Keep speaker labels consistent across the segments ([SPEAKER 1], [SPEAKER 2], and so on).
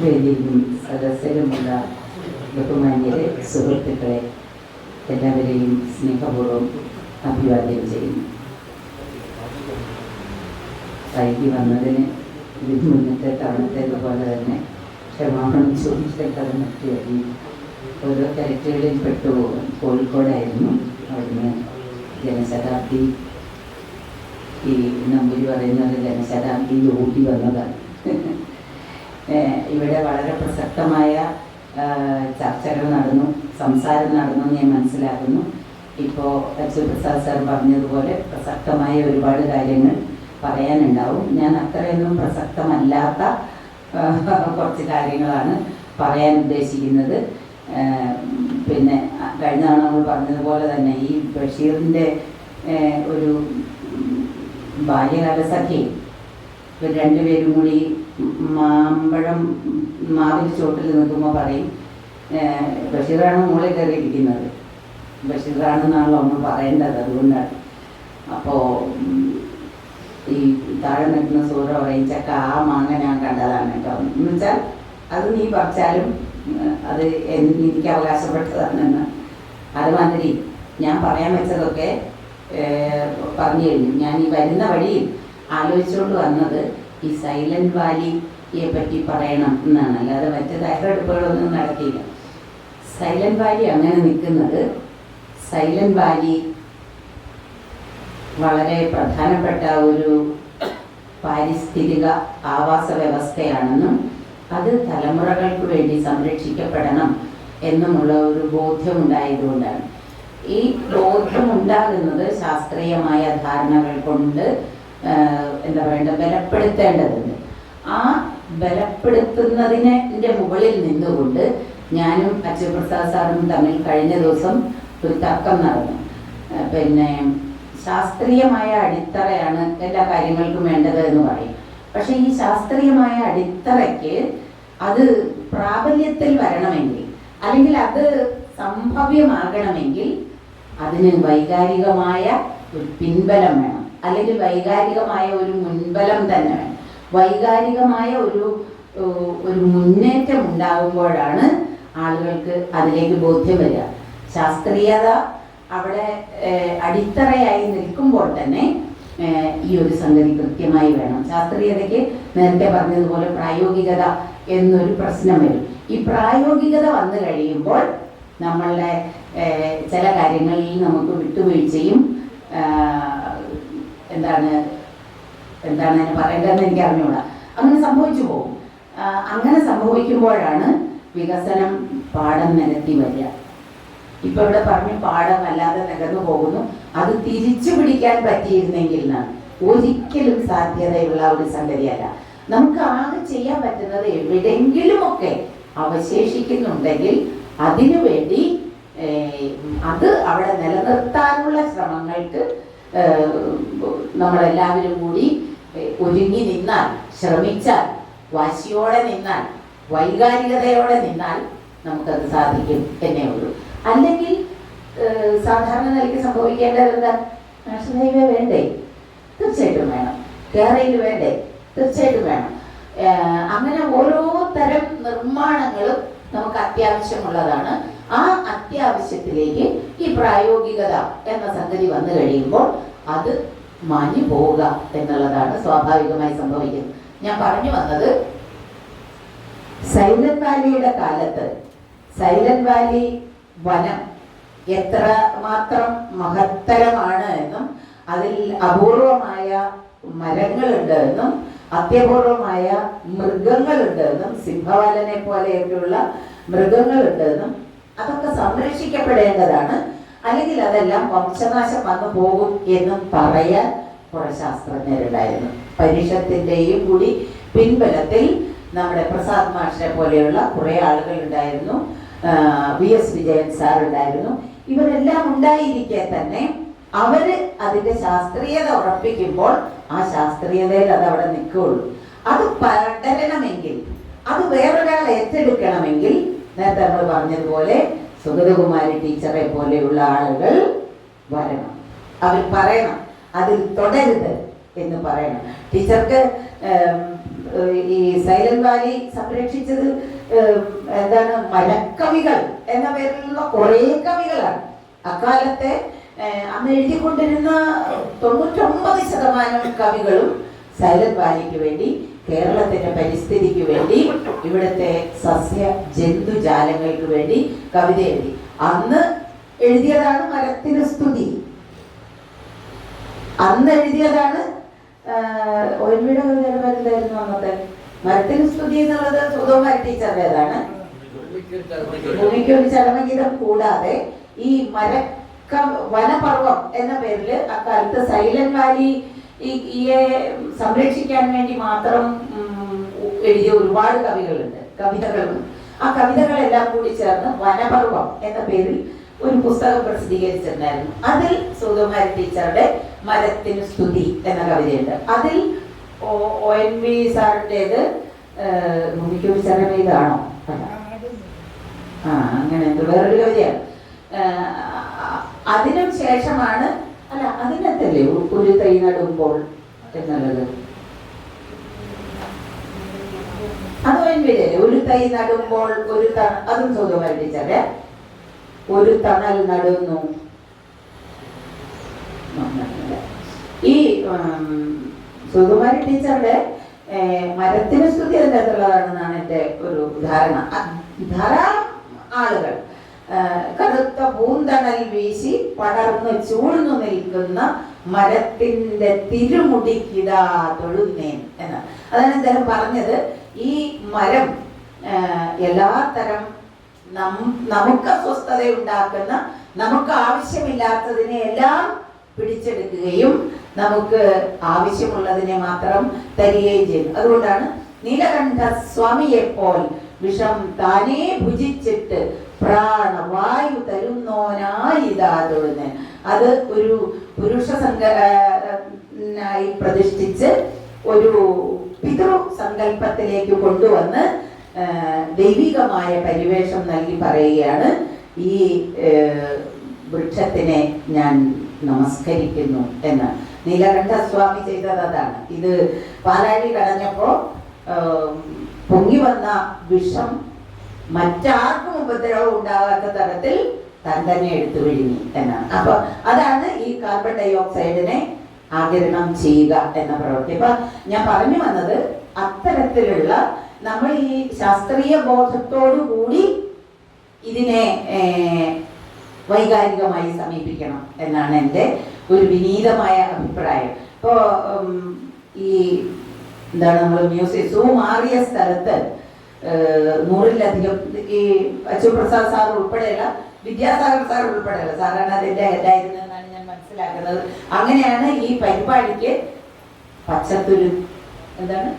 [SPEAKER 1] വേദിയിലും സദസ്സിലുമുള്ള ബഹുമാന്യരെ സുഹൃത്തുക്കളെ എല്ലാവരെയും സ്നേഹപൂർവം അഭിവാദ്യം ചെയ്യുന്നു. വൈകി വന്നതിന് ഇത് മുന്നത്തെ തവണത്തേതുപോലെ തന്നെ ക്ഷമാപണം ചോദിച്ചിട്ടത് മറ്റു കഴിഞ്ഞു ഓരോ തിരക്കുകളിൽ പെട്ടു കോഴിക്കോടായിരുന്നു അവിടുന്ന് ജനശതാബ്ദി. ഈ നമ്പൂരി പറയുന്നത് ജനശതാബ്ദിയിൽ ഓടി വന്നതാണ്. ഇവിടെ വളരെ പ്രസക്തമായ ചർച്ചകൾ നടന്നു സംസാരം നടന്നു ഞാൻ മനസ്സിലാക്കുന്നു. ഇപ്പോൾ അച്യുപ്രസാദ് സാർ പറഞ്ഞതുപോലെ പ്രസക്തമായ ഒരുപാട് കാര്യങ്ങൾ പറയാനുണ്ടാവും. ഞാൻ അത്രയൊന്നും പ്രസക്തമല്ലാത്ത കുറച്ച് കാര്യങ്ങളാണ് പറയാൻ ഉദ്ദേശിക്കുന്നത്. പിന്നെ കഴിഞ്ഞ തവണ നമ്മൾ പറഞ്ഞതുപോലെ തന്നെ ഈ ബഷീറിന്റെ ഒരു ബാല്യകാല സഖി ഇവർ രണ്ടുപേരും കൂടി മാമ്പഴം മാവിന്റെ ചോട്ടിൽ നിൽക്കുമ്പോൾ പറയും ബഷീറാണ് മുകളിൽ കയറിയിരിക്കുന്നത്. ബഷീറാണെന്നാണല്ലോ അമ്മ പറയേണ്ടത് അതുകൊണ്ടാണ്. അപ്പോൾ ഈ താഴെ നിൽക്കുന്ന സൂര്യ പറയും ചക്ക ആ മാങ്ങ ഞാൻ കണ്ടതാണ് കേട്ടോ. എന്ന് വെച്ചാൽ അത് നീ പറിച്ചാലും അത് എനിക്ക് അവകാശപ്പെട്ടതാണെന്ന് അതുമാതിരി ഞാൻ പറയാൻ വെച്ചതൊക്കെ പറഞ്ഞു കഴിഞ്ഞു. ഞാൻ ഈ വരുന്ന വഴിയിൽ ആലോചിച്ചുകൊണ്ട് വന്നത് ഈ സൈലന്റ് വാലിയെ പറ്റി പറയണം എന്നാണ്. അല്ലാതെ മറ്റ് തയ്യാറെടുപ്പുകളൊന്നും നടത്തിയില്ല സൈലന്റ് വാലി അങ്ങനെ നിൽക്കുന്നത് സൈലന്റ് വാലി വളരെ പ്രധാനപ്പെട്ട ഒരു പാരിസ്ഥിതിക ആവാസ വ്യവസ്ഥയാണെന്നും അത് തലമുറകൾക്ക് വേണ്ടി സംരക്ഷിക്കപ്പെടണം എന്നുമുള്ള ഒരു ബോധ്യമുണ്ടായതുകൊണ്ടാണ്. ഈ ബോധ്യം ഉണ്ടാകുന്നത് ശാസ്ത്രീയമായ ധാരണകൾ കൊണ്ട് എന്താ പറയണ്ട ബലപ്പെടുത്തേണ്ടതുണ്ട്. ആ ബലപ്പെടുത്തുന്നതിനെ മുകളിൽ നിന്നുകൊണ്ട് ഞാനും അച്യുപ്രസാദ് സാറും തമ്മിൽ കഴിഞ്ഞ ദിവസം ഒരു തർക്കം നടന്നു. പിന്നെ ശാസ്ത്രീയമായ അടിത്തറയാണ് എല്ലാ കാര്യങ്ങൾക്കും വേണ്ടത് എന്ന് പറയും. പക്ഷെ ഈ ശാസ്ത്രീയമായ അടിത്തറയ്ക്ക് അത് പ്രാബല്യത്തിൽ വരണമെങ്കിൽ അല്ലെങ്കിൽ അത് സംഭവ്യമാകണമെങ്കിൽ അതിന് വൈകാരികമായ ഒരു പിൻബലം വേണം. അല്ലെങ്കിൽ വൈകാരികമായ ഒരു മുൻബലം തന്നെ വേണം. വൈകാരികമായ ഒരു ഒരു മുന്നേറ്റം ഉണ്ടാകുമ്പോഴാണ് ആളുകൾക്ക് അതിലേക്ക് ബോധ്യം വരിക. ശാസ്ത്രീയത അവിടെ അടിത്തറയായി നിൽക്കുമ്പോൾ തന്നെ ഈ ഒരു സംഗതി കൃത്യമായി വേണം. ശാസ്ത്രീയതയ്ക്ക് നേരത്തെ പറഞ്ഞതുപോലെ പ്രായോഗികത എന്നൊരു പ്രശ്നം വരും. ഈ പ്രായോഗികത വന്നു കഴിയുമ്പോൾ നമ്മളുടെ ചില കാര്യങ്ങളിൽ നമുക്ക് വിട്ടുവീഴ്ചയും എന്താണ് എന്താണ് അതിന് പറയേണ്ടതെന്ന് എനിക്ക് അറിഞ്ഞുകൂടാ അങ്ങനെ സംഭവിച്ചു പോകും. അങ്ങനെ സംഭവിക്കുമ്പോഴാണ് വികസനം പാടം നിരത്തി വരിക. ഇപ്പൊ ഇവിടെ പറഞ്ഞു പാടം അല്ലാതെ നികന്നു പോകുന്നു. അത് തിരിച്ചു പിടിക്കാൻ പറ്റിയിരുന്നെങ്കിൽ എന്നാണ് ഒരിക്കലും സാധ്യതയുള്ള ഒരു സംഗതിയല്ല. നമുക്ക് ആകെ ചെയ്യാൻ പറ്റുന്നത് എവിടെങ്കിലുമൊക്കെ അവശേഷിക്കുന്നുണ്ടെങ്കിൽ അതിനു വേണ്ടി അത് അവിടെ നിലനിർത്താനുള്ള ശ്രമങ്ങൾക്ക് നമ്മളെല്ലാവരും കൂടി ഒരുങ്ങി നിന്നാൽ ശ്രമിച്ചാൽ വാശിയോടെ നിന്നാൽ വൈകാരികതയോടെ നിന്നാൽ നമുക്കത് സാധിക്കും എന്നേ ഉള്ളൂ. അല്ലെങ്കിൽ സാധാരണ നിലയ്ക്ക് സംഭവിക്കേണ്ടത് എന്താ നാഷണൽ വേണ്ടേ? തീർച്ചയായിട്ടും വേണം. കേരളയിൽ വേണ്ടേ? തീർച്ചയായിട്ടും വേണം. അങ്ങനെ ഓരോ തരം നിർമ്മാണങ്ങളും നമുക്ക് അത്യാവശ്യമുള്ളതാണ്. ആ അത്യാവശ്യത്തിലേക്ക് ഈ പ്രായോഗികത എന്ന സംഗതി വന്നു കഴിയുമ്പോൾ അത് മാഞ്ഞു പോവുക എന്നുള്ളതാണ് സ്വാഭാവികമായി സംഭവിക്കുന്നത്. ഞാൻ പറഞ്ഞു വന്നത് സൈലന്റ് വാലിയുടെ കാലത്ത് സൈലന്റ് വാലി വനം എത്ര മാത്രം മഹത്തരമാണ് എന്നും അതിൽ അപൂർവമായ മരങ്ങളുണ്ട് എന്നും അത്യപൂർവമായ മൃഗങ്ങളുണ്ട് എന്നും സിംഹവാലനെ പോലെയൊക്കെയുള്ള മൃഗങ്ങളുണ്ട് എന്നും അതൊക്കെ സംരക്ഷിക്കപ്പെടേണ്ടതാണ്. അല്ലെങ്കിൽ അതെല്ലാം വംശനാശം വന്നു പോകും എന്നും പറയാൻ കുറെ ശാസ്ത്രജ്ഞരുണ്ടായിരുന്നു. പരിഷത്തിന്റെയും കൂടി പിൻബലത്തിൽ നമ്മുടെ പ്രസാദ് മാഷിനെ പോലെയുള്ള കുറെ ആളുകൾ ഉണ്ടായിരുന്നു വി എസ് വിജയൻ സാർ ഉണ്ടായിരുന്നു ഇവരെല്ലാം ഉണ്ടായിരിക്കെ തന്നെ അവർ അതിന്റെ ശാസ്ത്രീയത ഉറപ്പിക്കുമ്പോൾ ആ ശാസ്ത്രീയതയിൽ അത് അവിടെ നിൽക്കുകയുള്ളൂ. അത് പടരണമെങ്കിൽ അത് വേറൊരാൾ ഏറ്റെടുക്കണമെങ്കിൽ നേരത്തെ നമ്മൾ പറഞ്ഞതുപോലെ സുഗതകുമാരി ടീച്ചറെ പോലെയുള്ള ആളുകൾ വരണം. അവർ പറയണം. അതിൽ തുടരുത് എന്ന് പറയണം. ടീച്ചർക്ക് ഈ സൈലന്റ് വാലി സംരക്ഷിച്ചത് എന്താണ് മലക്കവികൾ എന്ന പേരിലുള്ള കുറേ കവികളാണ്. അക്കാലത്തെ അന്ന് എഴുതിക്കൊണ്ടിരുന്ന തൊണ്ണൂറ്റൊമ്പത് ശതമാനം കവികളും സൈലന്റ് വാലിക്ക് വേണ്ടി കേരളത്തിന്റെ പരിസ്ഥിതിക്ക് വേണ്ടി ഇവിടുത്തെ സസ്യ ജന്തുജാലങ്ങൾക്ക് വേണ്ടി കവിത എഴുതി. അന്ന് എഴുതിയതാണ് മരത്തിന് സ്തുതി. അന്ന് എഴുതിയതാണ് ഒഴിവിടെ കവിതയായിരുന്നു അന്നത്തെ? മരത്തിന് സ്തുതി എന്നുള്ളത് സുധോമാരി ടീച്ചറുടേതാണ് ഭൂമിക്ക് ഒരു ചരമഗീതം കൂടാതെ ഈ മരക്ക വനപർവം എന്ന പേരിൽ അക്കാലത്ത് സൈലന്റ് വാലി ഈ ഈയെ സംരക്ഷിക്കാൻ വേണ്ടി മാത്രം എഴുതിയ ഒരുപാട് കവികളുണ്ട് കവിതകളും. ആ കവിതകളെല്ലാം കൂടി ചേർന്ന് വനപർവം എന്ന പേരിൽ ഒരു പുസ്തകം പ്രസിദ്ധീകരിച്ചിട്ടുണ്ടായിരുന്നു. അതിൽ സുഗമാരി ടീച്ചറുടെ മരത്തിന് സ്തുതി എന്ന കവിതയുണ്ട്. അതിൽ ഒ- എൻ വി സാറിന്റെത് ഭൂമിക്ക് ഒരു ഇതാണോ? ആ അങ്ങനെ എന്തോ വേറൊരു കവിതയാണ്. അതിനും ശേഷമാണ് അല്ല അതിനകത്തല്ലേ ഒരു തൈ നടുമ്പോൾ എന്നുള്ളത്? അത് വേണ്ടിയല്ലേ ഒരു തൈ നടുമ്പോൾ ഒരു ത അതും സുഖമായി ടീച്ചറെ ഒരു തണൽ നടുന്നു. ഈ സുകുമാരി ടീച്ചറുടെ മരത്തിന് സ്തുതി അതിന്റെ അകത്തുള്ളതാണെന്നാണ് എന്റെ ഒരു ധാരണ. ധാരാളം ആളുകൾ കറുത്ത പൂന്തണൽ വീശി പടർന്ന് ചൂഴ്ന്നു നിൽക്കുന്ന മരത്തിന്റെ തിരുമുടിക്കിതാ തൊഴുന്നേൻ എന്ന്. അതാണ് അദ്ദേഹം പറഞ്ഞത്. ഈ മരം എല്ലാ തരം നമുക്ക് അസ്വസ്ഥത ഉണ്ടാക്കുന്ന നമുക്ക് ആവശ്യമില്ലാത്തതിനെ എല്ലാം പിടിച്ചെടുക്കുകയും നമുക്ക് ആവശ്യമുള്ളതിനെ മാത്രം തരികയും ചെയ്യും അതുകൊണ്ടാണ് നീലകണ്ഠ സ്വാമിയെപ്പോൾ വിഷം താനേ ഭുജിച്ചിട്ട് പ്രാണവായു തരുന്നോനായിതാ അത് ഒരു പുരുഷ സങ്കനായി പ്രതിഷ്ഠിച്ച് ഒരു പിതൃ സങ്കല്പത്തിലേക്ക് കൊണ്ടുവന്ന് ദൈവികമായ പരിവേഷം നൽകി പറയുകയാണ്. ഈ വൃക്ഷത്തിനെ ഞാൻ നമസ്കരിക്കുന്നു എന്ന്. നീലകണ്ഠസ്വാമി ചെയ്തത് അതാണ്. ഇത് പാലാഴി കടഞ്ഞപ്പോ ആ, പൊങ്ങി വന്ന വിഷം മറ്റാർക്കും ഉപദ്രവം ഉണ്ടാകാത്ത തരത്തിൽ താൻ തന്നെ എടുത്തു വിഴുങ്ങി എന്നാണ്. അപ്പൊ അതാണ് ഈ കാർബൺ ഡൈ ഓക്സൈഡിനെ ആഗിരണം ചെയ്യുക എന്ന പ്രവൃത്തി. അപ്പൊ ഞാൻ പറഞ്ഞു വന്നത് അത്തരത്തിലുള്ള നമ്മൾ ഈ ശാസ്ത്രീയ ബോധത്തോടു കൂടി ഇതിനെ വൈകാരികമായി സമീപിക്കണം എന്നാണ് എന്റെ ഒരു വിനീതമായ അഭിപ്രായം. ഇപ്പോൾ ഈ എന്താണ് നമ്മൾ മ്യൂസിയം സൂ മാറിയ സ്ഥലത്ത് നൂറിലധികം ഈ അച്യുപ്രസാദ് സാർ ഉൾപ്പെടെയുള്ള വിദ്യാസാഗർ സാർ ഉൾപ്പെടെയുള്ള സാറാണ് അതിന്റെ ഹെഡായിരുന്നു എന്നാണ് ഞാൻ മനസ്സിലാക്കുന്നത്. അങ്ങനെയാണ് ഈ പരിപാടിക്ക് പച്ചത്തുരു എന്താണ്?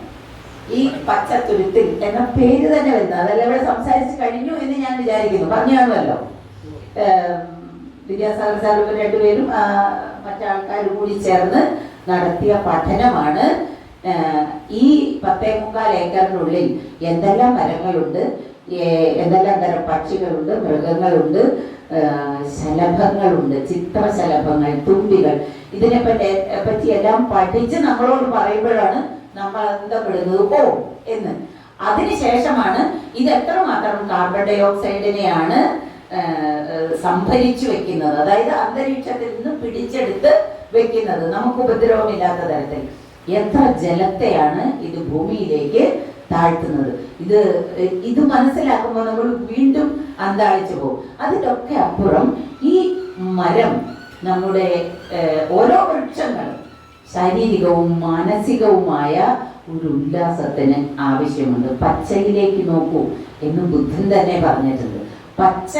[SPEAKER 1] ഈ പച്ചത്തുരുത്തിൽ എന്ന പേര് തന്നെ വരുന്നത്. അതല്ല ഇവിടെ സംസാരിച്ച് കഴിഞ്ഞു എന്ന് ഞാൻ വിചാരിക്കുന്നു. പറഞ്ഞു കാണുമല്ലോ. വിദ്യാസാഗർ സാർ ഇവർ രണ്ടുപേരും മറ്റാൾക്കാർ കൂടി ചേർന്ന് നടത്തിയ പഠനമാണ്. ഈ പത്തേ മുക്കാൽ ഏക്കറിനുള്ളിൽ എന്തെല്ലാം മരങ്ങളുണ്ട് എന്തെല്ലാം തരം പക്ഷികളുണ്ട് മൃഗങ്ങളുണ്ട് ശലഭങ്ങളുണ്ട് ചിത്രശലഭങ്ങൾ തുമ്പികൾ. ഇതിനെ പറ്റി പറ്റി എല്ലാം പഠിച്ച് നമ്മളോട് പറയുമ്പോഴാണ് നമ്മൾ അന്തപ്പെടുന്നത്. ഓ എന്ന്. അതിനുശേഷമാണ് ഇത് എത്രമാത്രം കാർബൺ ഡൈ ഓക്സൈഡിനെയാണ് ആ, ആ, സംഭരിച്ചു വെക്കുന്നത്. അതായത് അന്തരീക്ഷത്തിൽ നിന്ന് പിടിച്ചെടുത്ത് വെക്കുന്നത്. നമുക്ക് ഉപദ്രവമില്ലാത്ത തരത്തിൽ. എത്ര ജലത്തെയാണ് ഇത് ഭൂമിയിലേക്ക് താഴ്ത്തുന്നത്. ഇത് ഇത് മനസ്സിലാക്കുമ്പോൾ നമ്മൾ വീണ്ടും അന്താളിച്ചു പോകും. അതിനൊക്കെ അപ്പുറം ഈ മരം നമ്മുടെ ഓരോ വൃക്ഷങ്ങളും ശാരീരികവും മാനസികവുമായ ഒരു ഉല്ലാസത്തിന് ആവശ്യമുണ്ട്. പച്ചയിലേക്ക് നോക്കൂ എന്ന് ബുദ്ധൻ തന്നെ പറഞ്ഞിട്ടുണ്ട്. പച്ച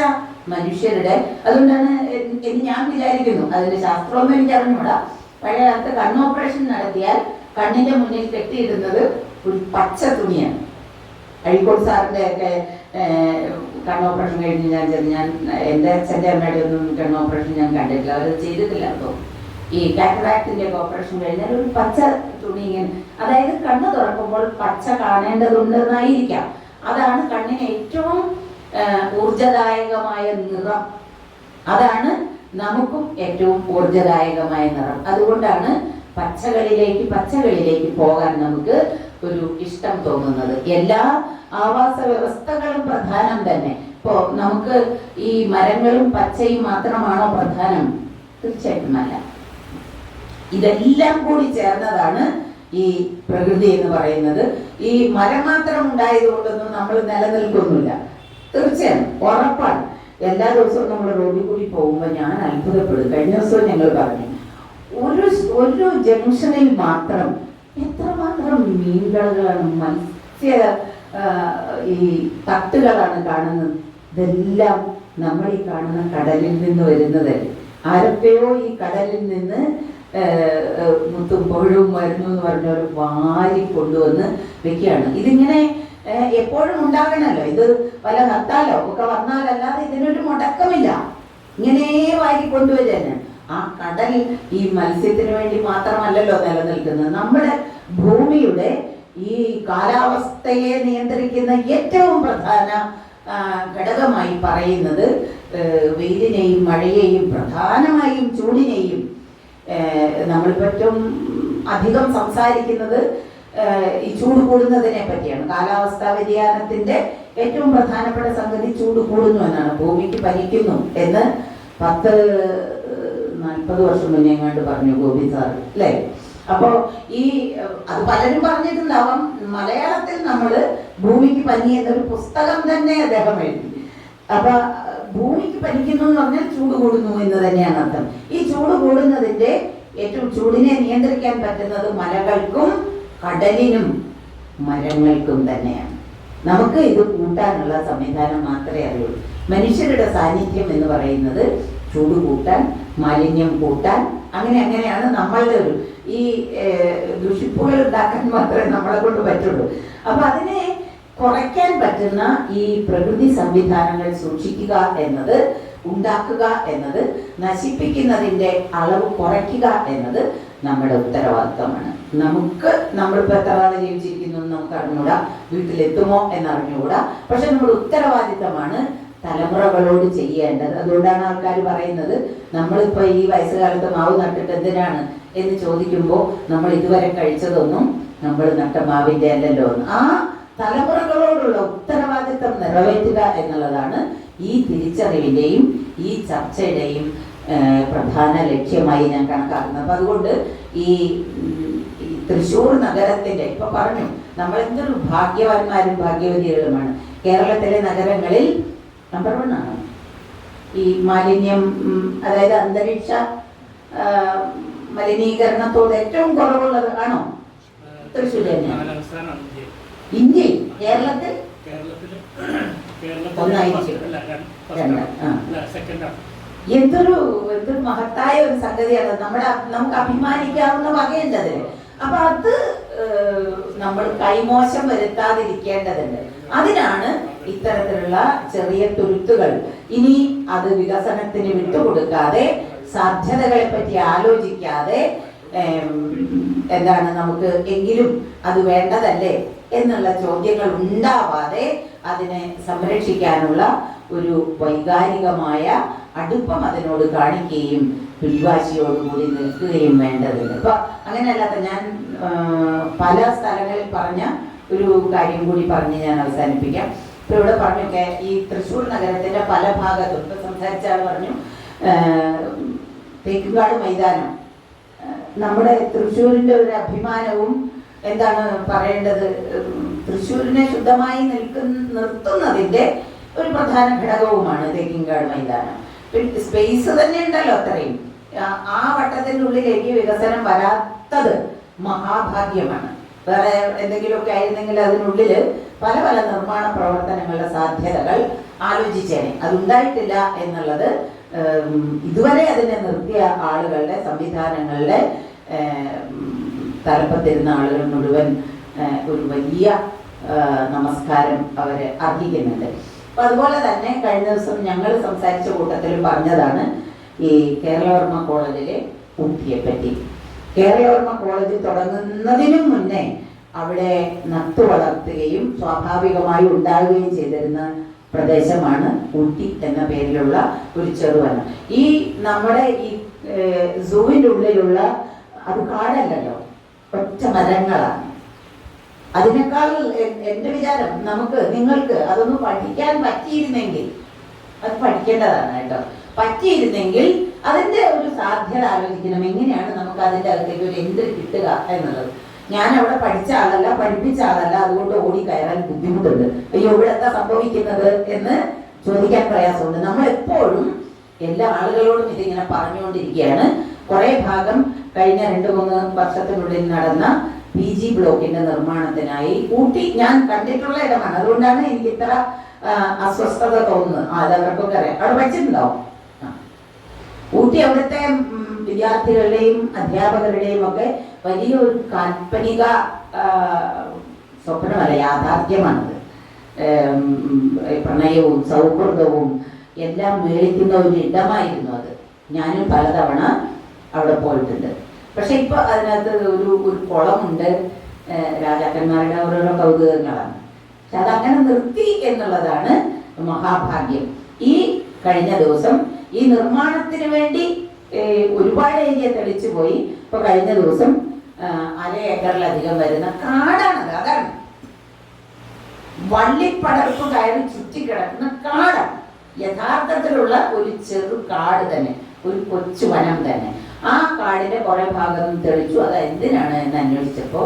[SPEAKER 1] മനുഷ്യരുടെ അതുകൊണ്ടാണ് ഞാൻ വിചാരിക്കുന്നു. അതിന്റെ ശാസ്ത്രമൊന്നും എനിക്ക് അറിഞ്ഞൂടാ പഴയ കാലത്ത് കണ്ണ് ഓപ്പറേഷൻ നടത്തിയാൽ കണ്ണിന്റെ മുന്നിൽ കെട്ടിയിടുന്നത് ഒരു പച്ച തുണിയാണ്. അഴീക്കോട് സാറിന്റെ ഒക്കെ കണ്ണ് ഓപ്പറേഷൻ കഴിഞ്ഞ് ഞാൻ ചെന്ന് ഞാൻ എന്റെ അച്ഛന്റെ അമ്മയുടെ ഒന്നും കണ്ണ് ഓപ്പറേഷൻ ഞാൻ കണ്ടിട്ടില്ല. അവർ ചെയ്തിട്ടില്ല അപ്പോൾ ഈ കാറ്ററാക്റ്റിന്റെ ഒക്കെ ഓപ്പറേഷൻ കഴിഞ്ഞാൽ ഒരു പച്ച തുണി ഇങ്ങനെ അതായത് കണ്ണ് തുറക്കുമ്പോൾ പച്ച കാണേണ്ടതുണ്ടെന്നായിരിക്കാം. അതാണ് കണ്ണിന് ഏറ്റവും ഊർജദായകമായ നിറം. അതാണ് നമുക്കും ഏറ്റവും ഊർജദായകമായ നിറം. അതുകൊണ്ടാണ് പച്ചകളിലേക്ക് പച്ചകളിലേക്ക് പോകാൻ നമുക്ക് ഒരു ഇഷ്ടം തോന്നുന്നത്. എല്ലാ ആവാസ വ്യവസ്ഥകളും പ്രധാനം തന്നെ. ഇപ്പോ നമുക്ക് ഈ മരങ്ങളും പച്ചയും മാത്രമാണോ പ്രധാനം? തീർച്ചയായിട്ടും അല്ല. ഇതെല്ലാം കൂടി ചേർന്നതാണ് ഈ പ്രകൃതി എന്ന് പറയുന്നത്. ഈ മരം മാത്രം ഉണ്ടായതുകൊണ്ടൊന്നും നമ്മൾ നിലനിൽക്കുന്നില്ല. തീർച്ചയായും ഉറപ്പാണ്. എല്ലാ ദിവസവും നമ്മൾ റോഡിൽ കൂടി പോകുമ്പോൾ ഞാൻ അത്ഭുതപ്പെടും. കഴിഞ്ഞ ദിവസവും ഞങ്ങൾ പറഞ്ഞു ഒരു ഒരു ജംഗ്ഷനിൽ മാത്രം എത്രമാത്രം മീൻകളാണ് മത്സ്യ ഈ തട്ടുകളാണ് കാണുന്നത് ഇതെല്ലാം നമ്മൾ ഈ കാണുന്ന കടലിൽ നിന്ന് വരുന്നതല്ലേ ആരൊക്കെയോ ഈ കടലിൽ നിന്ന് മുത്തുമ്പോഴും മരുന്നു മുത്തും പറഞ്ഞ ഒരു എന്ന് വാരി കൊണ്ടുവന്ന് വെക്കുകയാണ് ഇതിങ്ങനെ എപ്പോഴും ഉണ്ടാകണല്ലോ ഇത് വല്ല ഹർത്താലോ ഒക്കെ വന്നാലല്ലാതെ ഇതിനൊരു മുടക്കമില്ല ഇങ്ങനെ വാരി കൊണ്ടുവരുന്നത് ആ കടൽ ഈ മത്സ്യത്തിന് വേണ്ടി മാത്രമല്ലല്ലോ നിലനിൽക്കുന്നത്. നമ്മുടെ ഭൂമിയുടെ ഈ കാലാവസ്ഥയെ നിയന്ത്രിക്കുന്ന ഏറ്റവും പ്രധാന ഘടകമായി പറയുന്നത് വെയിലിനെയും മഴയെയും പ്രധാനമായും ചൂടിനെയും ഏഹ്, നമ്മളിപ്പോ ഏറ്റവും അധികം സംസാരിക്കുന്നത് ഈ ചൂട് കൂടുന്നതിനെ പറ്റിയാണ്. കാലാവസ്ഥാ വ്യതിയാനത്തിന്റെ ഏറ്റവും പ്രധാനപ്പെട്ട സംഗതി ചൂട് കൂടുന്നു എന്നാണ്. ഭൂമിക്ക് പനിക്കുന്നു എന്ന് പത്ത് നാൽപ്പത് വർഷം മുന്നേ പറഞ്ഞു ഗോപി സാർ അല്ലേ? അപ്പോ ഈ അത് പലരും പറഞ്ഞിട്ടുണ്ടാവാം മലയാളത്തിൽ നമ്മൾ ഭൂമിക്ക് പനി എന്നൊരു പുസ്തകം തന്നെ അദ്ദേഹം എഴുതി. അപ്പൊ ഭൂമിക്ക് പനിക്കുന്നു എന്ന് പറഞ്ഞാൽ ചൂട് കൂടുന്നു എന്ന് തന്നെയാണ് അർത്ഥം. ഈ ചൂട് കൂടുന്നതിന്റെ ഏറ്റവും ചൂടിനെ നിയന്ത്രിക്കാൻ പറ്റുന്നത് മലകൾക്കും കടലിനും മരങ്ങൾക്കും തന്നെയാണ്. നമുക്ക് ഇത് കൂട്ടാനുള്ള സംവിധാനം മാത്രമേ അറിയുള്ളൂ. മനുഷ്യരുടെ സാന്നിധ്യം എന്ന് പറയുന്നത് ചൂട് കൂട്ടാൻ മാലിന്യം കൂട്ടാൻ അങ്ങനെ അങ്ങനെയാണ് നമ്മളുടെ ഒരു ഈ ദുഷിപ്പുകൾ ഉണ്ടാക്കാൻ മാത്രമേ നമ്മളെ കൊണ്ട് പറ്റുള്ളൂ. അപ്പൊ അതിനെ കുറയ്ക്കാൻ പറ്റുന്ന ഈ പ്രകൃതി സംവിധാനങ്ങൾ സൂക്ഷിക്കുക എന്നത് ഉണ്ടാക്കുക എന്നത് നശിപ്പിക്കുന്നതിന്റെ അളവ് കുറയ്ക്കുക എന്നത് നമ്മുടെ ഉത്തരവാദിത്തമാണ്. നമുക്ക് നമ്മളിപ്പോൾ എത്ര നാളെ ജീവിച്ചിരിക്കുന്നു നമുക്ക് അറിഞ്ഞുകൂടാ? വീട്ടിലെത്തുമോ എന്ന് അറിഞ്ഞുകൂടാ പക്ഷെ നമ്മുടെ ഉത്തരവാദിത്തമാണ് തലമുറകളോട് ചെയ്യേണ്ടത്. അതുകൊണ്ടാണ് ആൾക്കാർ പറയുന്നത് നമ്മളിപ്പോ ഈ വയസ്സുകാലത്ത് മാവ് നട്ടിട്ട് എന്തിനാണ്? എന്ന് ചോദിക്കുമ്പോൾ നമ്മൾ ഇതുവരെ കഴിച്ചതൊന്നും നമ്മൾ നട്ട മാവിന്റെ അല്ലല്ലോ ആ തലമുറകളോടുള്ള ഉത്തരവാദിത്തം നിറവേറ്റുക എന്നുള്ളതാണ് ഈ തിരിച്ചറിവിന്റെയും ഈ ചർച്ചയുടെയും പ്രധാന ലക്ഷ്യമായി ഞാൻ കണക്കാക്കുന്നത്. അപ്പൊ അതുകൊണ്ട് ഈ തൃശ്ശൂർ നഗരത്തിന്റെ ഇപ്പൊ പറഞ്ഞു നമ്മൾ എന്തൊരു ഭാഗ്യവാന്മാരും ഭാഗ്യവതികളുമാണ്. കേരളത്തിലെ നഗരങ്ങളിൽ നമ്പർ വൺ ആണ്. ഈ മാലിന്യം അതായത് അന്തരീക്ഷ മലിനീകരണത്തോട് ഏറ്റവും കുറവുള്ളത് ആണോ? തൃശ്ശൂർ തന്നെയാണ്
[SPEAKER 2] ഇന്ത്യയിൽ.
[SPEAKER 1] കേരളത്തിൽ. എന്തൊരു എന്തൊരു മഹത്തായ ഒരു സംഗതിയാണ്. നമ്മുടെ നമുക്ക് അഭിമാനിക്കാവുന്ന വകയുണ്ട് അതിൽ അപ്പൊ അത് നമ്മൾ കൈമോശം വരുത്താതിരിക്കേണ്ടതുണ്ട്. അതിനാണ് ഇത്തരത്തിലുള്ള ചെറിയ തുരുത്തുകൾ. ഇനി അത് വികസനത്തിന് വിട്ടുകൊടുക്കാതെ സാധ്യതകളെ പറ്റി ആലോചിക്കാതെ എന്താണ് നമുക്ക് എങ്കിലും അത് വേണ്ടതല്ലേ എന്നുള്ള ചോദ്യങ്ങൾ ഉണ്ടാവാതെ അതിനെ സംരക്ഷിക്കാനുള്ള ഒരു വൈകാരികമായ അടുപ്പം അതിനോട് കാണിക്കുകയും പിൻവാശിയോടുകൂടി നിൽക്കുകയും വേണ്ടതുണ്ട്. അപ്പൊ അങ്ങനെയല്ലാത്ത ഞാൻ പല സ്ഥലങ്ങളിൽ പറഞ്ഞ ഒരു കാര്യം കൂടി പറഞ്ഞ് ഞാൻ അവസാനിപ്പിക്കാം. ഇപ്പൊ ഇവിടെ പറഞ്ഞൊക്കെ ഈ തൃശ്ശൂർ നഗരത്തിന്റെ പല ഭാഗത്തും ഇപ്പൊ സംസാരിച്ചാൽ പറഞ്ഞു തേക്കുകാട് മൈതാനം. നമ്മുടെ തൃശ്ശൂരിന്റെ ഒരു അഭിമാനവും എന്താണ് പറയേണ്ടത്? തൃശ്ശൂരിനെ ശുദ്ധമായി നിൽക്കുന്ന നിർത്തുന്നതിന്റെ ഒരു പ്രധാന ഘടകവുമാണ് തേക്കിൻകാട് മൈതാനം. പിന്നെ സ്പേസ് തന്നെ ഉണ്ടല്ലോ അത്രയും. ആ- വട്ടത്തിന്റെ ഉള്ളിലേക്ക് വികസനം വരാത്തത് മഹാഭാഗ്യമാണ്. വേറെ എന്തെങ്കിലുമൊക്കെ ആയിരുന്നെങ്കിൽ അതിനുള്ളിൽ പല പല നിർമ്മാണ പ്രവർത്തനങ്ങളുടെ സാധ്യതകൾ ആലോചിച്ചേനെ. അതുണ്ടായിട്ടില്ല എന്നുള്ളത് ഇതുവരെ അതിനെ നിർത്തിയ ആളുകളുടെ സംവിധാനങ്ങളുടെ തലപ്പത്തിരുന്ന ആളുകൾ മുഴുവൻ ഒരു വലിയ നമസ്കാരം അവർ അർഹിക്കുന്നുണ്ട്. അപ്പൊ അതുപോലെ തന്നെ കഴിഞ്ഞ ദിവസം ഞങ്ങൾ സംസാരിച്ച കൂട്ടത്തിൽ പറഞ്ഞതാണ് ഈ കേരളവർമ്മ കോളേജിലെ കുട്ടിയെ പറ്റി. കേരളവർമ്മ കോളേജ് തുടങ്ങുന്നതിനു മുന്നേ അവിടെ നട്ടു വളർത്തുകയും സ്വാഭാവികമായി ഉണ്ടാകുകയും ചെയ്തിരുന്ന പ്രദേശമാണ് ഊട്ടി എന്ന പേരിലുള്ള ഒരു ചെറുവനം. ഈ നമ്മുടെ ഈ സൂവിന്റെ ഉള്ളിലുള്ള അത് കാടല്ലല്ലോ ഒറ്റ മരങ്ങളാണ്. അതിനേക്കാൾ എന്റെ വിചാരം നമുക്ക് നിങ്ങൾക്ക് അതൊന്ന് പഠിക്കാൻ പറ്റിയിരുന്നെങ്കിൽ അത് പഠിക്കേണ്ടതാണ് കേട്ടോ. പറ്റിയിരുന്നെങ്കിൽ അതിന്റെ ഒരു സാധ്യത ആലോചിക്കണം. എങ്ങനെയാണ് നമുക്ക് അതിന്റെ അകത്തേക്ക് ഒരു എൻട്രി കിട്ടുക എന്നുള്ളത്. ഞാൻ അവിടെ പഠിച്ച ആളല്ല പഠിപ്പിച്ച ആളല്ല അതുകൊണ്ട് ഓടി കയറാൻ ബുദ്ധിമുട്ടുണ്ട്. അയ്യോ ഇവിടെ എന്താ സംഭവിക്കുന്നത് എന്ന് ചോദിക്കാൻ പ്രയാസമുണ്ട്. നമ്മൾ എപ്പോഴും എല്ലാ ആളുകളോടും ഇതിങ്ങനെ പറഞ്ഞുകൊണ്ടിരിക്കുകയാണ്. കുറെ ഭാഗം കഴിഞ്ഞ രണ്ട് മൂന്ന് വർഷത്തിനുള്ളിൽ നടന്ന പി ജി ബ്ലോക്കിന്റെ നിർമ്മാണത്തിനായി ഊട്ടി ഞാൻ കണ്ടിട്ടുള്ള ഇടമാണ്. അതുകൊണ്ടാണ് എനിക്ക് ഇത്ര അസ്വസ്ഥത തോന്നുന്നത്. ആ, അതവർക്കൊക്കെ അറിയാം. അവിടെ പഠിച്ചിട്ടുണ്ടാവും. ഊട്ടി അവിടുത്തെ വിദ്യാർത്ഥികളുടെയും അധ്യാപകരുടെയും ഒക്കെ വലിയൊരു കാൽപ്പനിക സ്വപ്നമല്ല യാഥാർത്ഥ്യമാണത്. പ്രണയവും സൗഹൃദവും എല്ലാം മേളിക്കുന്ന ഒരു ഇടമായിരുന്നു അത്. ഞാനും പലതവണ അവിടെ പോയിട്ടുണ്ട്. പക്ഷെ ഇപ്പൊ അതിനകത്ത് ഒരു ഒരു കുളമുണ്ട്. രാജാക്കന്മാരുടെ ഓരോരോ കൗതുകങ്ങളാണ്. പക്ഷെ അതങ്ങനെ നിർത്തി എന്നുള്ളതാണ് മഹാഭാഗ്യം. ഈ കഴിഞ്ഞ ദിവസം ഈ നിർമ്മാണത്തിന് വേണ്ടി ഒരുപാട് ഏരിയ തെളിച്ചു പോയി ഇപ്പൊ കഴിഞ്ഞ ദിവസം അര ഏക്കറിലധികം വരുന്ന കാടാണത് അതാണ്. വള്ളിപ്പടർപ്പ് കയറി ചുറ്റിക്കിടക്കുന്ന കാടാണ്. യഥാർത്ഥത്തിലുള്ള ഒരു ചെറു കാട് തന്നെ. ഒരു കൊച്ചു വനം തന്നെ. ആ കാടിന്റെ കുറെ ഭാഗം തെളിച്ചു. അത് എന്തിനാണ് എന്ന് അന്വേഷിച്ചപ്പോ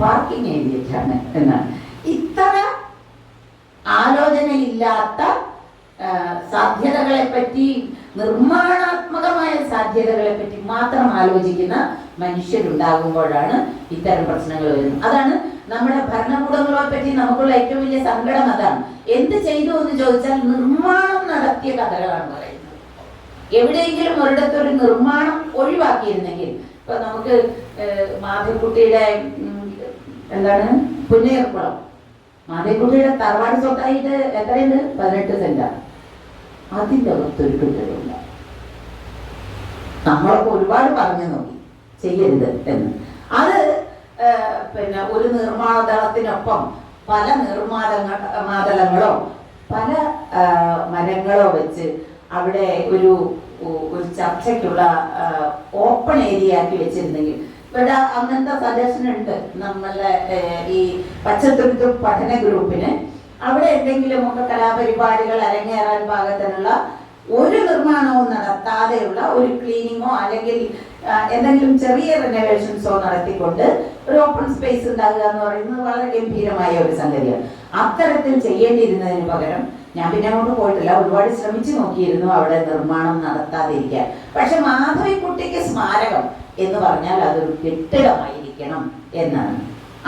[SPEAKER 1] പാർക്കിംഗ് ഏരിയക്കാണ് എന്നാണ്. ഇത്ര ആലോചനയില്ലാത്ത സാധ്യതകളെ പറ്റി നിർമ്മാണാത്മകമായ സാധ്യതകളെ പറ്റി മാത്രം ആലോചിക്കുന്ന മനുഷ്യരുണ്ടാകുമ്പോഴാണ് ഇത്തരം പ്രശ്നങ്ങൾ വരുന്നത്. അതാണ് നമ്മുടെ ഭരണകൂടങ്ങളെ പറ്റി നമുക്കുള്ള ഏറ്റവും വലിയ സങ്കടം അതാണ്. എന്ത് ചെയ്തു എന്ന് ചോദിച്ചാൽ നിർമ്മാണം നടത്തിയ കഥകളാണ് പറയുന്നത്. എവിടെയെങ്കിലും ഒരിടത്ത് ഒരു നിർമ്മാണം ഒഴിവാക്കിയിരുന്നെങ്കിൽ ഇപ്പൊ നമുക്ക് മാധവിക്കുട്ടിയുടെ എന്താണ് പുന്നേർക്കുളം മാധവക്കുട്ടിയുടെ തറവാട് സ്വത്തായിട്ട് എത്രയുണ്ട്? പതിനെട്ട് സെന്റാണ് അതിന്റെ അകത്തൊരു കുട്ടികളുണ്ട് നമ്മളൊക്കെ ഒരുപാട് പറഞ്ഞു നോക്കി. ചെയ്യരുത് എന്ന്. അത് പിന്നെ ഒരു നിർമ്മാണ ദളത്തിനൊപ്പം പല നിർമ്മാണങ്ങൾ മാതളങ്ങളോ പല മരങ്ങളോ വെച്ച് അവിടെ ഒരു ഒരു ചർച്ചയ്ക്കുള്ള ഓപ്പൺ ഏരിയ ആക്കി വെച്ചിരുന്നെങ്കിൽ. ഇവിടെ അങ്ങനത്തെ സജഷൻ ഉണ്ട്. നമ്മളെ ഈ പച്ചത്തുരുത്ത് പഠന ഗ്രൂപ്പിന്. അവിടെ എന്തെങ്കിലും ഒക്കെ കലാപരിപാടികൾ അരങ്ങേറാൻ പാകത്തിനുള്ള ഒരു നിർമ്മാണവും നടത്താതെയുള്ള ഒരു ക്ലീനിങ്ങോ അല്ലെങ്കിൽ എന്തെങ്കിലും ചെറിയ റിനോവേഷൻസോ നടത്തിക്കൊണ്ട് ഒരു ഓപ്പൺ സ്പേസ് ഉണ്ടാകുക എന്ന് പറയുന്നത് വളരെ ഗംഭീരമായ ഒരു സംഗതിയാണ്. അത്തരത്തിൽ ചെയ്യേണ്ടിയിരുന്നതിന് പകരം ഞാൻ പിന്നെ അങ്ങോട്ട് പോയിട്ടില്ല. ഒരുപാട് ശ്രമിച്ചു നോക്കിയിരുന്നു അവിടെ നിർമ്മാണം നടത്താതിരിക്കാൻ. പക്ഷെ മാധവിക്കുട്ടിക്ക് സ്മാരകം എന്ന് പറഞ്ഞാൽ അതൊരു കെട്ടിടമായിരിക്കണം എന്നാണ്.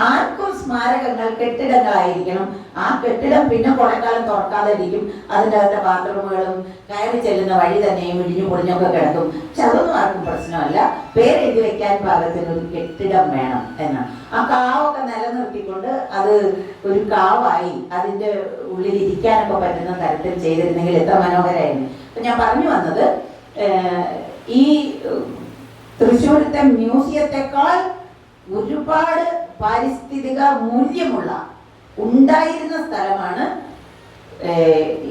[SPEAKER 1] ആർക്കും സ്മാരകങ്ങൾ കെട്ടിടങ്ങളായിരിക്കണം. ആ കെട്ടിടം പിന്നെ കുറെ കാലം തുറക്കാതെ ഇരിക്കും അതിന്റെ അകത്തെ ബാത്റൂമുകളും കയറി ചെല്ലുന്ന വഴി തന്നെയും ഇടിഞ്ഞു പൊളിഞ്ഞൊക്കെ കിടക്കും. പക്ഷെ അതൊന്നും ആർക്കും പ്രശ്നമല്ല. പേരെഴുതി വെക്കാൻ പാകത്തിന് ഒരു കെട്ടിടം വേണം എന്നാണ് ആ കാവൊക്കെ നിലനിർത്തിക്കൊണ്ട് അത് ഒരു കാവായി. അതിന്റെ ഉള്ളിൽ ഇരിക്കാനൊക്കെ പറ്റുന്ന തരത്തിൽ ചെയ്തിരുന്നെങ്കിൽ എത്ര മനോഹരമായിരുന്നു അപ്പൊ ഞാൻ പറഞ്ഞു വന്നത് ഈ തൃശ്ശൂരത്തെ മ്യൂസിയത്തെക്കാൾ ഒരുപാട് പാരിസ്ഥിതിക മൂല്യമുള്ള ഉണ്ടായിരുന്ന സ്ഥലമാണ്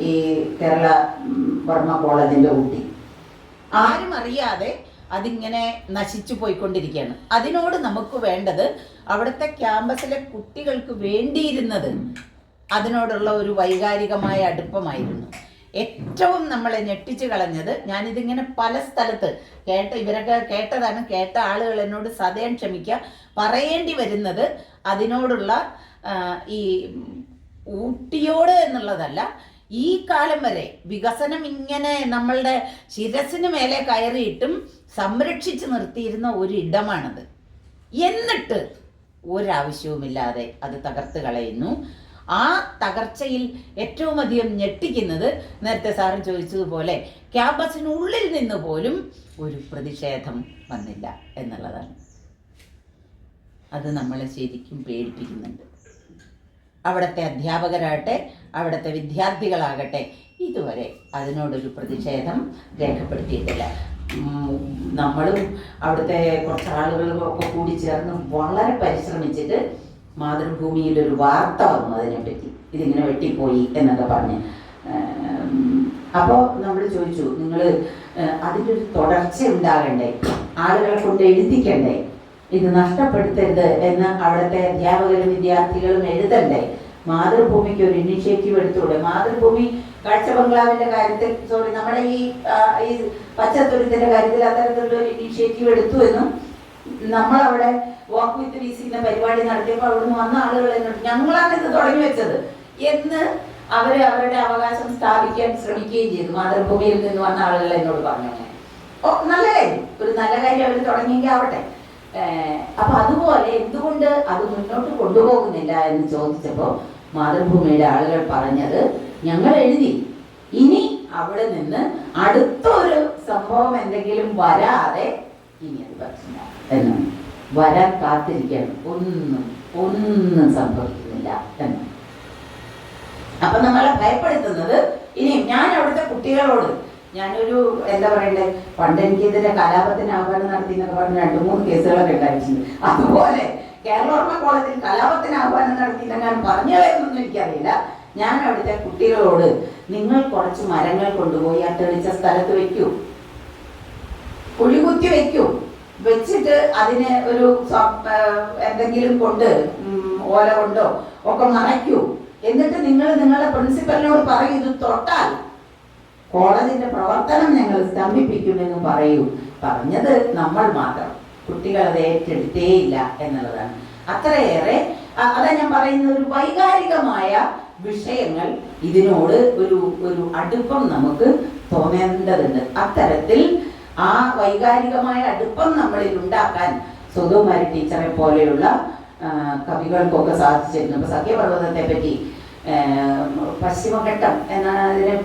[SPEAKER 1] ഈ കേരള വർമ്മ കോളേജിന്റെ ഊട്ടി. ആരും അറിയാതെ അതിങ്ങനെ നശിച്ചു പോയിക്കൊണ്ടിരിക്കുകയാണ്. അതിനോട് നമുക്ക് വേണ്ടത് അവിടുത്തെ ക്യാമ്പസിലെ കുട്ടികൾക്ക് വേണ്ടിയിരുന്നത് അതിനോടുള്ള ഒരു വൈകാരികമായ അടുപ്പമായിരുന്നു. ഏറ്റവും നമ്മളെ ഞെട്ടിച്ചു കളഞ്ഞത് ഞാനിതിങ്ങനെ പല സ്ഥലത്ത് കേട്ട ഇവരൊക്കെ കേട്ടതാണ് കേട്ട ആളുകൾ എന്നോട് സദയം ക്ഷമിക്കുക. പറയേണ്ടി വരുന്നത് അതിനോടുള്ള ഈ ഊട്ടിയോട് എന്നുള്ളതല്ല ഈ കാലം വരെ വികസനം ഇങ്ങനെ നമ്മളുടെ ശിരസിന് മേലെ കയറിയിട്ടും സംരക്ഷിച്ചു നിർത്തിയിരുന്ന ഒരു ഇടമാണത് എന്നിട്ട് ഒരാവശ്യവുമില്ലാതെ അത് തകർത്ത് കളയുന്നു. ആ തകർച്ചയിൽ ഏറ്റവും അധികം ഞെട്ടിക്കുന്നത് നേരത്തെ സാറ് ചോദിച്ചതുപോലെ ക്യാമ്പസിനുള്ളിൽ നിന്ന് പോലും ഒരു പ്രതിഷേധം വന്നില്ല എന്നുള്ളതാണ്. അത് നമ്മളെ ശരിക്കും പേടിപ്പിക്കുന്നുണ്ട്. അവിടുത്തെ അധ്യാപകരാകട്ടെ അവിടുത്തെ വിദ്യാർത്ഥികളാകട്ടെ ഇതുവരെ അതിനോടൊരു പ്രതിഷേധം രേഖപ്പെടുത്തിയിട്ടില്ല. നമ്മളും അവിടുത്തെ കുറച്ച് ആളുകളും ഒക്കെ കൂടി ചേർന്ന് വളരെ പരിശ്രമിച്ചിട്ട് മാതൃഭൂമിയിൽ ഒരു വാർത്ത വന്നു അതിനെപ്പറ്റി ഇതിങ്ങനെ വെട്ടിപ്പോയി എന്നൊക്കെ പറഞ്ഞ്. അപ്പോൾ നമ്മൾ ചോദിച്ചു നിങ്ങൾ അതിന്റെ ഒരു തുടർച്ച ഉണ്ടാകണ്ടേ? ആളുകളെ കൊണ്ട് എഴുതിക്കണ്ടേ? ഇത് നഷ്ടപ്പെടുത്തരുത് എന്ന് അവിടുത്തെ അധ്യാപകരും വിദ്യാർത്ഥികളും എഴുതണ്ടേ? മാതൃഭൂമിക്ക് ഒരു ഇനിഷ്യേറ്റീവ് എടുത്തുകൂടെ? മാതൃഭൂമി കാഴ്ച ബംഗ്ലാവിന്റെ കാര്യത്തിൽ സോറി നമ്മുടെ ഈ പച്ചത്തുരുത്തിന്റെ കാര്യത്തിൽ അത്തരത്തിലുള്ള ഒരു ഇനിഷ്യേറ്റീവ് എടുത്തു എന്നും നമ്മൾ അവിടെ വാക്ക് വിത്ത് വി സിന്റെ പരിപാടി നടത്തിയപ്പോൾ അവിടുന്ന് വന്ന ആളുകൾ എന്നോട് ഞങ്ങളാണ് ഇത് തുടങ്ങി വെച്ചത്. എന്ന് അവർ അവരുടെ അവകാശം സ്ഥാപിക്കാൻ ശ്രമിക്കുകയും ചെയ്തു. മാതൃഭൂമിയിൽ നിന്ന് വന്ന ആളുകൾ എന്നോട് പറഞ്ഞു. ഓ നല്ല കാര്യം. ഒരു നല്ല കാര്യം അവർ തുടങ്ങിയെങ്കിൽ ആവട്ടെ. അപ്പൊ അതുപോലെ എന്തുകൊണ്ട് അത് മുന്നോട്ട് കൊണ്ടുപോകുന്നില്ല എന്ന് ചോദിച്ചപ്പോൾ മാതൃഭൂമിയുടെ ആളുകൾ പറഞ്ഞത് ഞങ്ങൾ എഴുതി. ഇനി അവിടെ നിന്ന് അടുത്തൊരു സംഭവം എന്തെങ്കിലും വരാതെ ഇനി അത് പറ്റില്ല എന്നാണ് വരാൻ കാത്തിരിക്കണം. ഒന്നും ഒന്നും സംഭവിക്കുന്നില്ല എന്ന്. അപ്പൊ നമ്മളെ ഭയപ്പെടുത്തുന്നത് ഇനി ഞാൻ അവിടുത്തെ കുട്ടികളോട് ഞാനൊരു എന്താ പറയണ്ടേ? പണ്ട് എനിക്ക് ഇതിന്റെ കലാപത്തിന് ആഹ്വാനം നടത്തി എന്നൊക്കെ പറഞ്ഞ് രണ്ടു മൂന്ന് കേസുകളൊക്കെ ഉണ്ടായിട്ടുണ്ട്. അതുപോലെ കേരളോർമ്മ കോളേജിൽ കലാപത്തിന് ആഹ്വാനം നടത്തി ഞാൻ പറഞ്ഞതെന്നൊന്നും എനിക്കറിയില്ല. ഞാൻ അവിടുത്തെ കുട്ടികളോട് നിങ്ങൾ കുറച്ച് മരങ്ങൾ കൊണ്ടുപോയി ആ തെളിച്ച സ്ഥലത്ത് വെക്കൂ. കുഴികുത്തി വെക്കും. വെച്ചിട്ട് അതിന് ഒരു എന്തെങ്കിലും കൊണ്ട് ഓല കൊണ്ടോ ഒക്കെ മറയ്ക്കൂ എന്നിട്ട് നിങ്ങൾ നിങ്ങളുടെ പ്രിൻസിപ്പലിനോട് പറയും ഇത് തൊട്ടാൽ കോളേജിന്റെ പ്രവർത്തനം ഞങ്ങൾ സ്തംഭിപ്പിക്കുമെന്ന് പറയൂ. പറഞ്ഞത് നമ്മൾ മാത്രം. കുട്ടികൾ അത് ഏറ്റെടുത്തേയില്ല എന്നുള്ളതാണ്. അത്രയേറെ അതാ ഞാൻ പറയുന്ന ഒരു വൈകാരികമായ വിഷയങ്ങൾ ഇതിനോട് ഒരു ഒരു അടുപ്പം നമുക്ക് തോന്നേണ്ടതുണ്ട്. അത്തരത്തിൽ ആ വൈകാരികമായ അടുപ്പം നമ്മളിൽ ഉണ്ടാക്കാൻ സുഗകുമാരി ടീച്ചറെ പോലെയുള്ള കവികൾക്കൊക്കെ സാധിച്ചിരുന്നു. ഇപ്പൊ സഖ്യപർവതത്തെ പറ്റി പശ്ചിമഘട്ടം എന്നാണ് അതിന്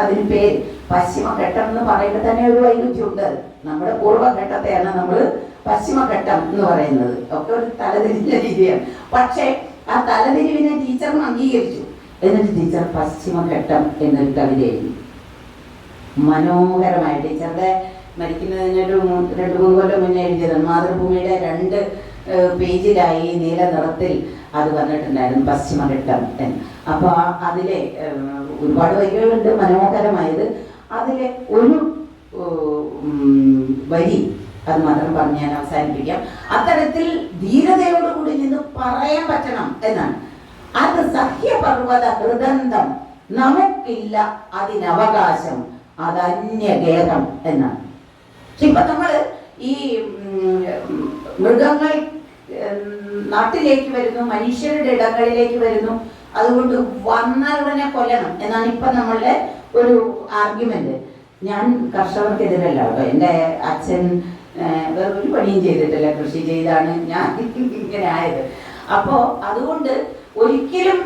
[SPEAKER 1] അതിന് പേര് പശ്ചിമഘട്ടം എന്ന് പറയുമ്പോൾ തന്നെ ഒരു വൈരുദ്ധ്യമുണ്ട് നമ്മുടെ പൂർവഘട്ടത്തെയാണ് നമ്മൾ പശ്ചിമഘട്ടം എന്ന് പറയുന്നത്. ഒക്കെ ഒരു തലതിരിഞ്ഞ രീതിയാണ്. പക്ഷേ ആ തലതിരിവിനെ ടീച്ചറും അംഗീകരിച്ചു. എന്നിട്ട് ടീച്ചർ പശ്ചിമഘട്ടം എന്നൊരു കവിത എഴുതി മനോഹരമായ ടീച്ചറുടെ മരിക്കുന്നതിനൊരു രണ്ട് മൂന്ന് കൊല്ലം മുന്നേ എഴുതിയത്. മാതൃഭൂമിയുടെ രണ്ട് പേജിലായി നീല നിറത്തിൽ അത് വന്നിട്ടുണ്ടായിരുന്നു പശ്ചിമഘട്ടം എന്ന്. അപ്പോൾ അതിലെ ഒരുപാട് വരികളുണ്ട് മനോഹരമായത്. അതിലെ ഒരു വരി അത് മാത്രം പറഞ്ഞ് ഞാൻ അവസാനിപ്പിക്കാം. അത്തരത്തിൽ ധീരതയോടുകൂടി നിന്ന് പറയാൻ പറ്റണം എന്നാണ്. അത് സഹ്യപർവത ഹൃദന്തം നമുക്കില്ല അതിനവകാശം അതന്യഗേഹം എന്നാണ്. ഇപ്പൊ നമ്മൾ ഈ മൃഗങ്ങൾ നാട്ടിലേക്ക് വരുന്നു മനുഷ്യരുടെ ഇടങ്ങളിലേക്ക് വരുന്നു. അതുകൊണ്ട് വന്നാൽ ഉടനെ കൊല്ലണം എന്നാണ് ഇപ്പൊ നമ്മളുടെ ഒരു ആർഗ്യുമെന്റ് ഞാൻ കർഷകർക്കെതിരല്ല കേട്ടോ. എന്റെ അച്ഛൻ വേറെ ഒരു പണിയും ചെയ്തിട്ടില്ല. കൃഷി ചെയ്താണ്. ഞാൻ ഇങ്ങനെ ആയത്. അപ്പോ അതുകൊണ്ട് ഒരിക്കലും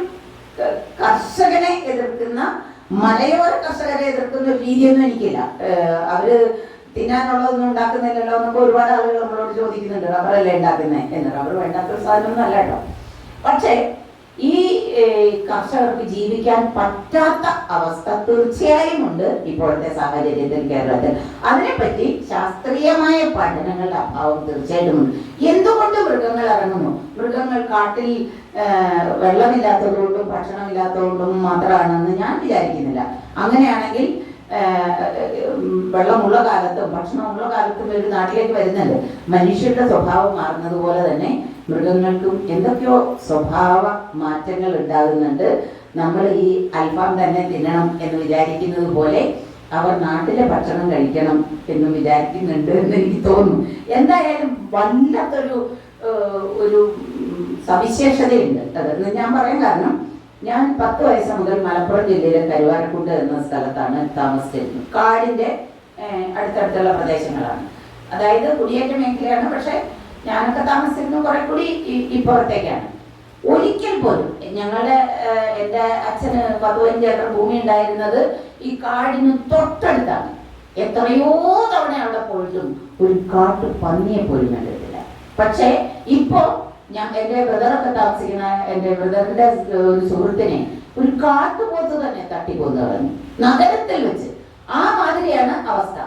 [SPEAKER 1] കർഷകനെ എതിർക്കുന്ന മലയോര കർഷകരെ എതിർക്കുന്ന രീതിയൊന്നും എനിക്കില്ല. അവർ തിന്നാനുള്ളതൊന്നും ഉണ്ടാക്കുന്നില്ലല്ലോ എന്നൊക്കെ ഒരുപാട് ആളുകൾ നമ്മളോട് ചോദിക്കുന്നുണ്ട്. റബ്ബറല്ലേ ഉണ്ടാക്കുന്നത് എന്ന്. റബ്ബർ വേണ്ടാത്തൊരു സാധനമൊന്നും അല്ല കേട്ടോ. പക്ഷേ ഈ കർഷകർക്ക് ജീവിക്കാൻ പറ്റാത്ത അവസ്ഥ തീർച്ചയായും ഉണ്ട് ഇപ്പോഴത്തെ സാഹചര്യത്തിൽ കേരളത്തിൽ. അതിനെപ്പറ്റി ശാസ്ത്രീയമായ പഠനങ്ങളുടെ അഭാവം തീർച്ചയായിട്ടും ഉണ്ട്. എന്തുകൊണ്ട് മൃഗങ്ങൾ ഇറങ്ങുന്നു? മൃഗങ്ങൾ കാട്ടിൽ വെള്ളമില്ലാത്തതുകൊണ്ടും ഭക്ഷണമില്ലാത്തതുകൊണ്ടും മാത്രമാണെന്ന് ഞാൻ വിചാരിക്കുന്നില്ല. അങ്ങനെയാണെങ്കിൽ വെള്ളമുള്ള കാലത്തും ഭക്ഷണമുള്ള കാലത്തും ഒരു നാട്ടിലേക്ക് വരുന്നുണ്ട് മനുഷ്യരുടെ സ്വഭാവം മാറുന്നത് പോലെ തന്നെ മൃഗങ്ങൾക്കും എന്തൊക്കെയോ സ്വഭാവ മാറ്റങ്ങൾ ഉണ്ടാകുന്നുണ്ട്. നമ്മൾ ഈ അൽഫാം തന്നെ തിന്നണം എന്ന് വിചാരിക്കുന്നത് പോലെ അവർ നാട്ടിലെ ഭക്ഷണം കഴിക്കണം എന്ന് വിചാരിക്കുന്നുണ്ട് എന്ന് എനിക്ക് തോന്നുന്നു. എന്തായാലും വല്ലാത്തൊരു ഒരു സവിശേഷതയുണ്ട്. അതെന്ന് ഞാൻ പറയാൻ കാരണം ഞാൻ പത്ത് വയസ്സ് മുതൽ മലപ്പുറം ജില്ലയിലെ കരുവാരക്കുണ്ട് എന്ന സ്ഥലത്താണ് താമസിച്ചിരുന്നത്. കാടിന്റെ അടുത്തടുത്തുള്ള പ്രദേശങ്ങളാണ്. അതായത് കുടിയേറ്റ മേഖലയാണ് പക്ഷെ ഞാനൊക്കെ താമസിച്ചിരുന്നത് കുറെ കൂടി ഇപ്പുറത്തേക്കാണ് ഒരിക്കൽ പോലും ഞങ്ങളുടെ എന്റെ അച്ഛന് പതുവഞ്ച് ഏക്കർ ഭൂമി ഉണ്ടായിരുന്നത് ഈ കാടിന് തൊട്ടടുത്താണ്. എത്രയോ തവണ അവിടെ പോയിട്ടും ഒരു കാട്ടു പന്നിയെ പോലും കണ്ടിട്ടില്ല. പക്ഷേ ഇപ്പോ ഞാൻ എന്റെ ബ്രദറൊക്കെ താമസിക്കുന്ന എന്റെ ബ്രദറിന്റെ ഒരു സുഹൃത്തിനെ ഒരു കാട്ടുപോത്ത് തന്നെ തട്ടിക്കൊന്നു നഗരത്തിൽ വെച്ച്. ആ മാതിരിയാണ് അവസ്ഥ.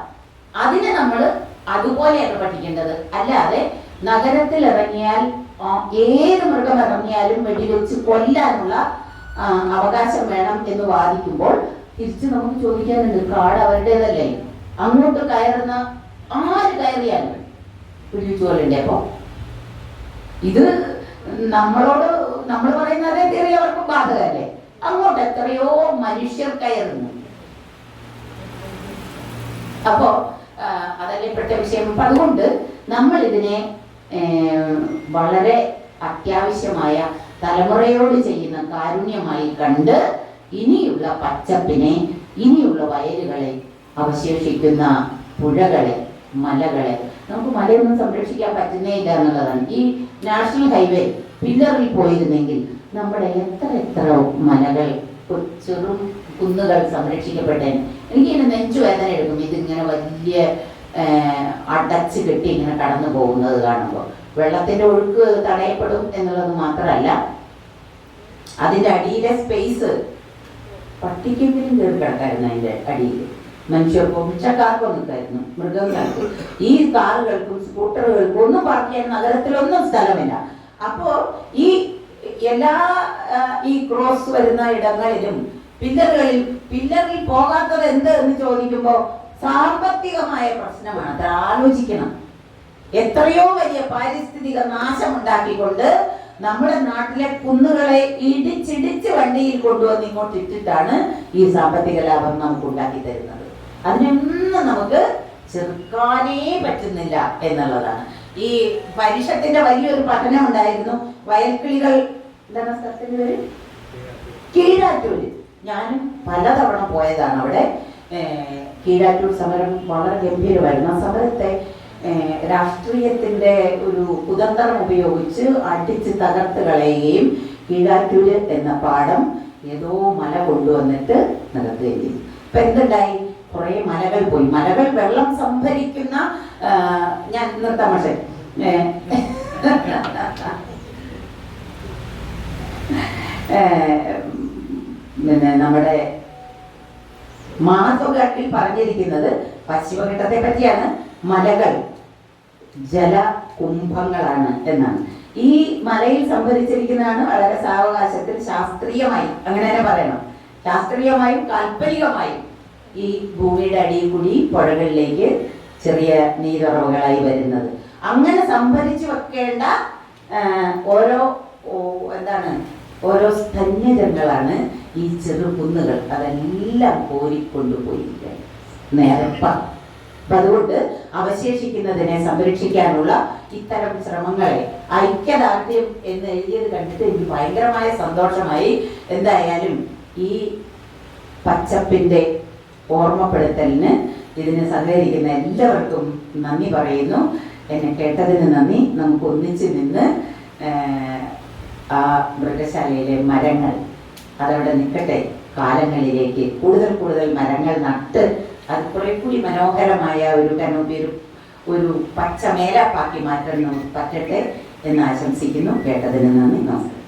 [SPEAKER 1] അതിനെ നമ്മൾ അതുപോലെയാണ് പഠിക്കേണ്ടത്. അല്ലാതെ നഗരത്തിൽ ഇറങ്ങിയാൽ ഏത് മൃഗം ഇറങ്ങിയാലും വെടിവെച്ച് കൊല്ലാനുള്ള അവകാശം വേണം എന്ന് വാദിക്കുമ്പോൾ തിരിച്ച് നമുക്ക് ചോദിക്കാനുണ്ട് കാട് അവരുടേതല്ലേ? അങ്ങോട്ട് കയറുന്ന ആര് കയറിയാലും. പിടിച്ചു കൊല്ലണ്ടേ അപ്പോ ഇത് നമ്മളോട് നമ്മൾ പറയുന്ന അതേ തിയറി അവർക്ക് ബാധകല്ലേ അങ്ങോട്ട് എത്രയോ മനുഷ്യർ കയറുന്നു. അപ്പോ അതല്ലേ പെട്ട വിഷയം? അപ്പൊ അതുകൊണ്ട് നമ്മൾ ഇതിനെ വളരെ അത്യാവശ്യമായ തലമുറയോട് ചെയ്യുന്ന കാരുണ്യമായി കണ്ട് ഇനിയുള്ള പച്ചപ്പിനെ ഇനിയുള്ള വയലുകളെ അവശേഷിക്കുന്ന പുഴകളെ മലകളെ നമുക്ക് മലയൊന്നും സംരക്ഷിക്കാൻ പറ്റുന്നേ ഇല്ല എന്നുള്ളതാണ്. ഈ നാഷണൽ ഹൈവേ പില്ലറിൽ പോയിരുന്നെങ്കിൽ നമ്മുടെ എത്ര എത്ര മലകൾ ചെറു കുന്നുകൾ സംരക്ഷിക്കപ്പെട്ടേ. എനിക്ക് ഇങ്ങനെ നെഞ്ചുവേദന എടുക്കും ഇതിങ്ങനെ വലിയ അടച്ച് കെട്ടി ഇങ്ങനെ കടന്നു പോകുന്നത് കാണുമ്പോൾ. വെള്ളത്തിന്റെ ഒഴുക്ക് തടയപ്പെടും എന്നുള്ളത് മാത്രമല്ല അതിന്റെ അടിയിലെ സ്പേസ് പട്ടിക്കെങ്കിലും കയറി കിടക്കായിരുന്നു അതിന്റെ അടിയിൽ. മനുഷ്യർക്കും ഉച്ചക്കാർക്കും നിൽക്കായിരുന്നു മൃഗങ്ങൾക്ക് ഈ കാറുകൾക്കും സ്കൂട്ടറുകൾക്കും ഒന്നും പാർക്ക് ചെയ്യാൻ നഗരത്തിലൊന്നും സ്ഥലമില്ല. അപ്പോ ഈ എല്ലാ ഈ ക്രോസ് വരുന്ന ഇടങ്ങളിലും പില്ലറുകളിൽ പില്ലറിൽ പോകാത്തത് എന്ത് എന്ന് ചോദിക്കുമ്പോൾ സാമ്പത്തികമായ പ്രശ്നമാണ്. അത് ആലോചിക്കണം. എത്രയോ വലിയ പാരിസ്ഥിതിക നാശം ഉണ്ടാക്കിക്കൊണ്ട് നമ്മുടെ നാട്ടിലെ കുന്നുകളെ ഇടിച്ചിടിച്ച് വണ്ടിയിൽ കൊണ്ടുവന്ന് ഇങ്ങോട്ട് ഇട്ടിട്ടാണ് ഈ സാമ്പത്തിക ലാഭം നമുക്ക് ഉണ്ടാക്കി തരുന്നത്. അതിനൊന്നും നമുക്ക് ചെറുക്കാനേ പറ്റുന്നില്ല എന്നുള്ളതാണ്. ഈ പരിഷത്തിന്റെ വലിയൊരു പഠനം ഉണ്ടായിരുന്നു. വയൽക്കിളികൾ എന്താണ് സ്ഥലത്തിന്റെ പേര്? കീഴാറ്റൂര്. ഞാനും പലതവണ പോയതാണ് അവിടെ. കീഴാറ്റൂർ സമരം വളരെ ഗംഭീരമായിരുന്നു. ആ സമരത്തെ രാഷ്ട്രീയത്തിന്റെ ഒരു കുതന്ത്രം ഉപയോഗിച്ച് അടിച്ച് തകർത്ത് കളയുകയും കീഴാറ്റൂര് എന്ന പാഠം ഏതോ മല കൊണ്ടുവന്നിട്ട് നടത്തുകയും ചെയ്തു ഇപ്പൊ എന്തുണ്ടായി? കുറെ മലകൾ പോയി. മലകൾ വെള്ളം സംഭരിക്കുന്ന ഞാൻ നിർത്താൻ പക്ഷേ പിന്നെ നമ്മുടെ മാധവഘട്ടിൽ പറഞ്ഞിരിക്കുന്നത് പശ്ചിമഘട്ടത്തെ പറ്റിയാണ്. മലകൾ ജല കുംഭങ്ങളാണ് എന്നാണ്. ഈ മലയിൽ സംഭരിച്ചിരിക്കുന്നതാണ് വളരെ സാവകാശത്തിൽ ശാസ്ത്രീയമായി. അങ്ങനെ തന്നെ പറയണം. ശാസ്ത്രീയമായും കാൽപ്പനികമായും ഈ ഭൂമിയുടെ അടിയിൽ കൂടി പുഴകളിലേക്ക് ചെറിയ നീരുറവുകളായി വരുന്നത്. അങ്ങനെ സംഭരിച്ചു വെക്കേണ്ട ഓരോ എന്താണ് ഓരോ സ്തന്യജങ്ങളാണ് ഈ ചെറു കുന്നുകൾ. അതെല്ലാം കോരിക്കൊണ്ടുപോയിരിക്കുകയാണ് നേരപ്പ അപ്പൊ അതുകൊണ്ട് അവശേഷിക്കുന്നതിനെ സംരക്ഷിക്കാനുള്ള ഇത്തരം ശ്രമങ്ങളെ ഐക്യദാർഢ്യം എന്ന് എഴുതിയത് കണ്ടിട്ട് എനിക്ക് ഭയങ്കരമായ സന്തോഷമായി. എന്തായാലും ഈ പച്ചപ്പിന്റെ ഓർമ്മപ്പെടുത്തലിന് ഇതിന് സഹകരിക്കുന്ന എല്ലാവർക്കും നന്ദി പറയുന്നു. എന്നെ കേട്ടതിന് നന്ദി. നമുക്ക് ഒന്നിച്ച് നിന്ന് ആ മൃഗശാലയിലെ മരങ്ങൾ അതവിടെ നിൽക്കട്ടെ. കാലങ്ങളിലേക്ക് കൂടുതൽ കൂടുതൽ മരങ്ങൾ നട്ട് അത് കുറെ കൂടി മനോഹരമായ ഒരു കനോപ്പി ഒരു ഒരു പച്ച മേലാപ്പാക്കി മാറ്റാൻ നമുക്ക് പറ്റട്ടെ എന്ന് ആശംസിക്കുന്നു. കേട്ടതിന് നന്ദി. നമസ്കാരം.